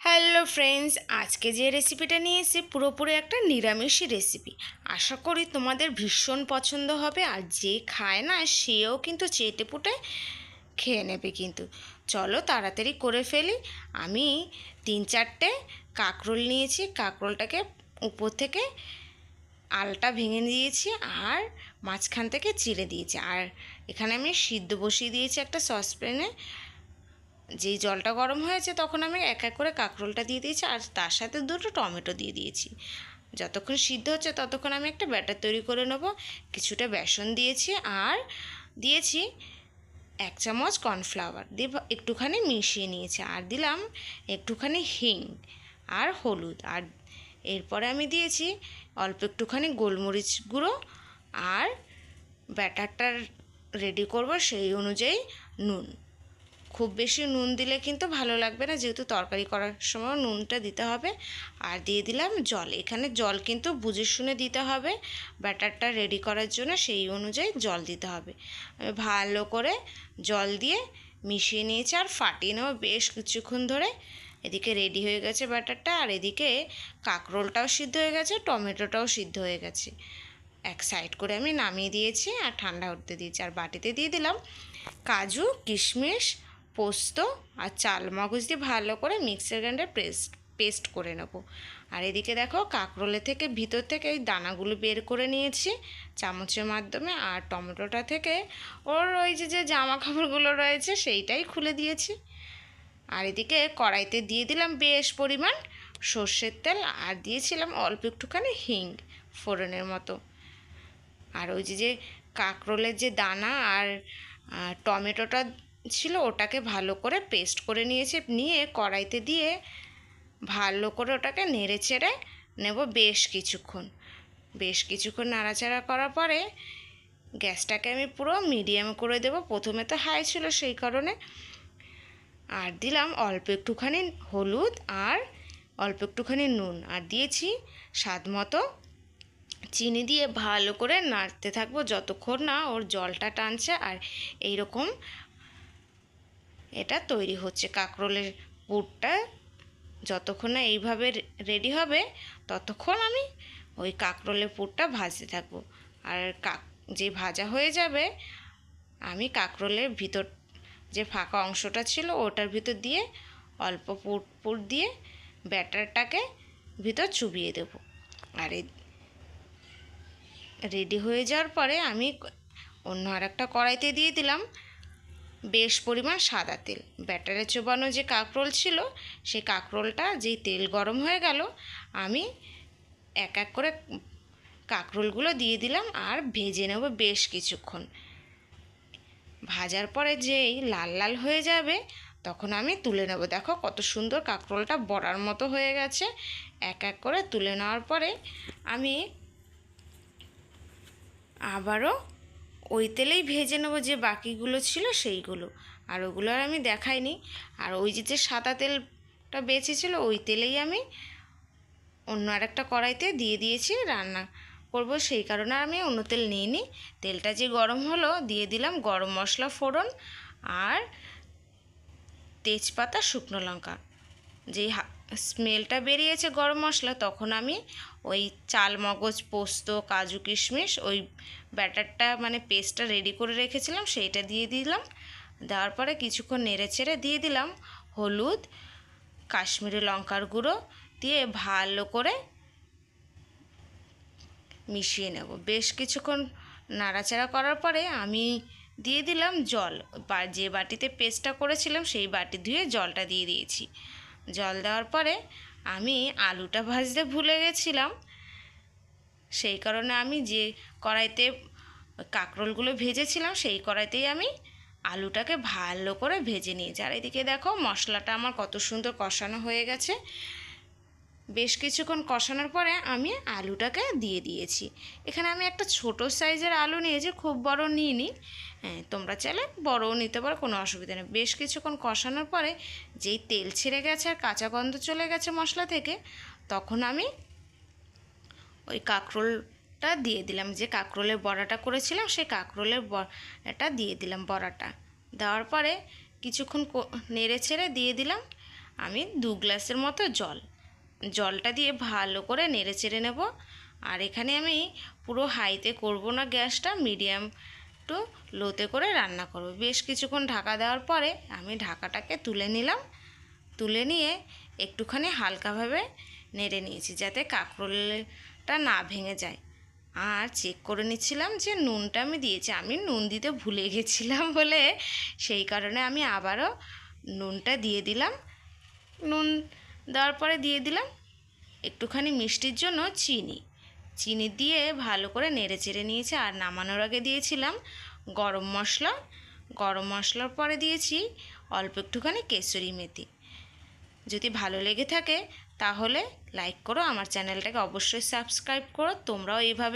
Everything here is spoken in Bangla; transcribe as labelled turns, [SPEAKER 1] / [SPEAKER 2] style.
[SPEAKER 1] হ্যালো ফ্রেন্ডস আজকে যে রেসিপিটা নিয়ে এসেছি পুরোপুরি একটা নিরামিষই রেসিপি আশা করি তোমাদের ভীষণ পছন্দ হবে আর যে খায় না সেও কিন্তু চেটে পুটে খেয়ে নেবে কিন্তু। চলো তাড়াতাড়ি করে ফেলি। আমি তিন চারটে কাঁকরোল নিয়েছি, কাঁকরোলটাকে উপর থেকে আলটা ভেঙে দিয়েছি আর মাঝখান থেকে চিড়ে দিয়েছি। আর এখানে আমি সিদ্ধ বসিয়ে দিয়েছি একটা সসপ্যানে যেই জলটা গরম হয়েছে তখন আমি এক এক করে কাঁকরোলটা দিয়ে দিয়েছি আর তার সাথে দুটো টমেটো দিয়ে দিয়েছি। যতক্ষণ সিদ্ধ হচ্ছে ততক্ষণ আমি একটা ব্যাটার তৈরি করে নেব, কিছুটা বেসন দিয়েছি আর দিয়েছি এক চামচ কর্নফ্লাওয়ার। দিয়ে একটুখানি মিশিয়ে নিয়েছি আর দিলাম একটুখানি হিং আর হলুদ। আর এরপরে আমি দিয়েছি অল্প একটুখানি গোলমরিচ গুঁড়ো আর ব্যাটারটা রেডি করব সেই অনুযায়ী নুন। খুব বেশি নুন দিলে কিন্তু ভালো লাগবে না। যেহেতু তরকারি করার সময় নুনটা দিতে হবে। আর দিয়ে দিলাম জল। এখানে জল কিন্তু বুঝে শুনে দিতে হবে। ব্যাটারটা রেডি করার জন্য সেই অনুযায়ী জল দিতে হবে। ভালো করে জল দিয়ে মিশিয়ে নিয়েছি আর ফাটিয়ে নেব বেশ কিছুক্ষণ ধরে। এদিকে রেডি হয়ে গেছে ব্যাটারটা। আর এদিকে কাঁকরোলটাও সিদ্ধ হয়ে গেছে, টমেটোটাও সিদ্ধ হয়ে গেছে। এক সাইড করে আমি নামিয়ে দিয়েছি আর ঠান্ডা হতে দিয়েছি। আর বাটিতে দিয়ে দিলাম কাজু, কিশমিশ পোস্ত আর চাল মগজ দিয়ে ভালো করে মিক্সার গ্রাইন্ডার পেস্ট পেস্ট করে নেব। আর এদিকে দেখো কাঁকরোলে থেকে ভিতর থেকে ওই দানাগুলো বের করে নিয়েছি চামচের মাধ্যমে আর টমেটোটা থেকে। ওর ওই যে যে জামা কাপড়গুলো রয়েছে সেইটাই খুলে দিয়েছি। আর এদিকে কড়াইতে দিয়ে দিলাম বেশ পরিমাণ সর্ষের তেল আর দিয়েছিলাম অল্প একটুখানি হিং ফোড়নের মতো। আর ওই যে যে কাঁকরোলের যে দানা আর টমেটোটা ছিল, ওটাকে ভালো করে পেস্ট করে নিয়েছি, নিয়ে কড়াইতে দিয়ে ভালো করে ওটাকে নেড়ে চেড়ে নেব বেশ কিছুক্ষণ। বেশ কিছুক্ষণ নাড়াচাড়া করার পরে গ্যাসটাকে আমি পুরো মিডিয়াম করে দেব। প্রথমে তো হাই ছিল সেই কারণে। আর দিলাম অল্প একটুখানি হলুদ আর অল্প একটুখানি নুন। আর দিয়েছি স্বাদ মতো চিনি দিয়ে ভালো করে নাড়তে থাকব যতক্ষণ না ওর জলটা টানছে। আর এই রকম এটা তৈরি হচ্ছে। কাঁকরোলের পুরটা যতক্ষণ না এইভাবে রেডি হবে, ততক্ষণ আমি ওই কাঁকরোলের পুরটা ভাজতে থাকব। আর কাক যে ভাজা হয়ে যাবে, আমি কাঁকরোলের ভিতর যে ফাঁকা অংশটা ছিল ওটার ভিতর দিয়ে অল্প পুর পুর দিয়ে ব্যাটারটাকে ভিতর চুবিয়ে দেবো। আর রেডি হয়ে যাওয়ার পরে আমি অন্য আর একটা কড়াইতে দিয়ে দিলাম। বেশ পরিমাণ সাদা তেল। ব্যাটারে চোবানো যে কাঁকরোল ছিল সেই কাঁকরোলটা যেই তেল গরম হয়ে গেল, আমি এক এক করে কাঁকরোলগুলো দিয়ে দিলাম আর ভেজে নেব বেশ কিছুক্ষণ। ভাজার পরে যেই লাল লাল হয়ে যাবে, তখন আমি তুলে নেব। দেখো কত সুন্দর কাঁকরোলটা বড়ার মতো হয়ে গেছে। এক এক করে তুলে নেওয়ার পরে আমি আবারও ওই তেলেই ভেজে নেব যে বাকিগুলো ছিল সেইগুলো। আর ওগুলো আর আমি দেখাইনি। আর ওই যে যে সাদা তেলটা বেঁচেছিল, ওই তেলেই আমি অন্য আরেকটা কড়াইতে দিয়ে দিয়েছি, রান্না করব সেই কারণে আর আমি অন্য তেল নিইনি। তেলটা যে গরম হলো, দিয়ে দিলাম গরম মশলা, ফোড়ন আর তেজপাতা, শুকনো লঙ্কা। যেই স্মেলটা বেরিয়েছে গরম মশলা, তখন আমি ওই চাল মগজ, পোস্ত, কাজু কিশমিশ, ওই ব্যাটারটা মানে পেস্টটা রেডি করে রেখেছিলাম, সেইটা দিয়ে দিলাম। দেওয়ার পরে কিছুক্ষণ নেড়ে চেড়ে দিয়ে দিলাম হলুদ, কাশ্মীরি লঙ্কার গুঁড়ো দিয়ে ভালো করে মিশিয়ে নেব। বেশ কিছুক্ষণ নাড়াচাড়া করার পরে আমি দিয়ে দিলাম জল। বা যে বাটিতে পেস্টটা করেছিলাম, সেই বাটি ধুয়ে জলটা দিয়ে দিয়েছি। জল দেওয়ার পরে আমি আলুটা ভাজতে ভুলে গেছিলাম। সেই কারণে আমি যে কড়াইতে কাঁকরোলগুলো ভেজেছিলাম, সেই কড়াইতেই আমি আলুটাকে ভালো করে ভেজে নিয়েছি। আর এদিকে দেখো মশলাটা আমার কত সুন্দর কষানো হয়ে গেছে। বেশ কিছুক্ষণ কষানোর পরে আমি আলুটাকে দিয়ে দিয়েছি। এখানে আমি একটা ছোট সাইজের আলু নিয়েছি, খুব বড় নিইনি। হ্যাঁ তোমরা চাইলে বড়ও নিতে পারো, কোনো অসুবিধা নেই। বেশ কিছুক্ষণ কষানোর পরে যেই তেল ছেড়ে গেছে আর কাঁচা গন্ধ চলে গেছে মশলা থেকে, তখন আমি ওই কাঁকরোলটা দিয়ে দিলাম। যে কাঁকরোলের বড়াটা করেছিলাম, সেই কাঁকরোলের বড়াটা দিয়ে দিলাম বড়াটা। দেওয়ার পরে কিছুক্ষণ নেড়ে ছেড়ে দিয়ে দিলাম। আমি দু গ্লাসের মতো জল। জলটা দিয়ে ভালো করে নেড়ে চেড়ে নেব। আর এখানে আমি পুরো হাইতে করব না গ্যাসটা, মিডিয়াম টু লোতে করে রান্না করব। বেশ কিছুক্ষণ ঢাকা দেওয়ার পরে আমি ঢাকাটাকে তুলে নিলাম। তুলে নিয়ে একটুখানি হালকাভাবে নেড়ে নিয়েছি যাতে কাঁকরোলটা না ভেঙে যায়। আর চেক করে নিচ্ছিলাম যে নুনটা আমি দিয়েছি। আমি নুন দিতে ভুলে গেছিলাম বলে সেই কারণে আমি আবারও নুনটা দিয়ে দিলাম। নুন দেওয়ার পরে দিয়ে দিলাম একটুখানি মিষ্টির জন্য চিনি। চিনি দিয়ে ভালো করে নেড়ে চেড়ে নিয়েছি আর নামানোর আগে দিয়েছিলাম গরম মশলা। গরম মশলার পরে দিয়েছি অল্প একটুখানি কেসরি মেথি। যদি ভালো লেগে থাকে তাহলে লাইক করো, আমার চ্যানেলটাকে অবশ্যই সাবস্ক্রাইব করো। তোমরাও এইভাবে